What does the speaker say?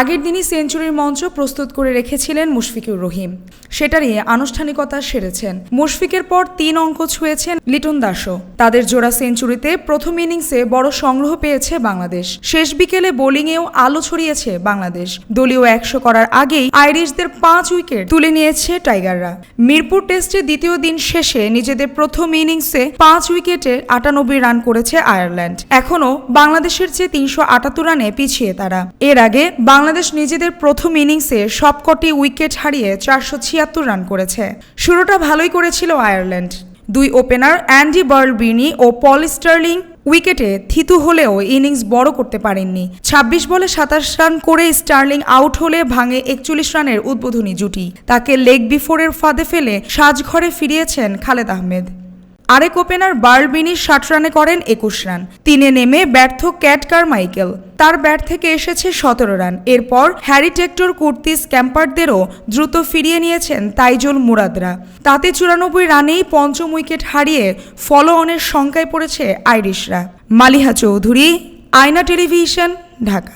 আগের দিনই সেঞ্চুরির মঞ্চ প্রস্তুত করে রেখেছিলেন মুশফিকুর রহিম। সেটা নিয়ে আনুষ্ঠানিকতা সেরেছেন। মুশফিকের পর তিন অঙ্ক ছুঁয়েছেন লিটন দাসও। তাদের জোড়া সেঞ্চুরিতে প্রথম ইনিংসে বড় সংগ্রহ পেয়েছে বাংলাদেশ। শেষ বিকেলে বোলিংয়েও আলো ছড়িয়েছে বাংলাদেশ। দলীয় একশো করার আগেই আইরিশদের পাঁচ উইকেট তুলে নিয়েছে টাইগাররা। মিরপুর টেস্টে দ্বিতীয় দিন শেষে নিজেদের প্রথম ইনিংসে পাঁচ উইকেটে আটানব্বই রান করেছে আয়ারল্যান্ড। এখনও বাংলাদেশের চেয়ে তিনশো আটাত্তর রানে পিছিয়ে তারা। এর আগে বাংলাদেশ নিজেদের প্রথম ইনিংসে সবকটি উইকেট হারিয়ে চারশো ছিয়াত্তর রান করেছে। শুরুটা ভালোই করেছিল আয়ারল্যান্ড। দুই ওপেনার অ্যান্ডি বার্লবিনি ও পল স্টার্লিং উইকেটে থিতু হলেও ইনিংস বড় করতে পারেননি। ২৬ বলে সাতাশ রান করে স্টার্লিং আউট হলে ভাঙে একচল্লিশ রানের উদ্বোধনী জুটি। তাকে লেগ বিফোরের ফাঁদে ফেলে সাজঘরে ফিরিয়েছেন খালেদ আহমেদ। আরেক ওপেনার বার্লবিনি ষাট রানে করেন একুশ রান। তিনে নেমে ব্যর্থ ক্যাট কার মাইকেল তার ব্যাট থেকে এসেছে সতেরো রান। এরপর হ্যারি টেক্টর, কুর্তিস ক্যাম্পারদেরও দ্রুত ফিরিয়ে নিয়েছেন তাইজুল মুরাদরা। তাতে চুরানব্বই রানেই পঞ্চম উইকেট হারিয়ে ফলো অনের শঙ্কায় পড়েছে আইরিশরা। মালিহা চৌধুরী, আয়না টেলিভিশন, ঢাকা।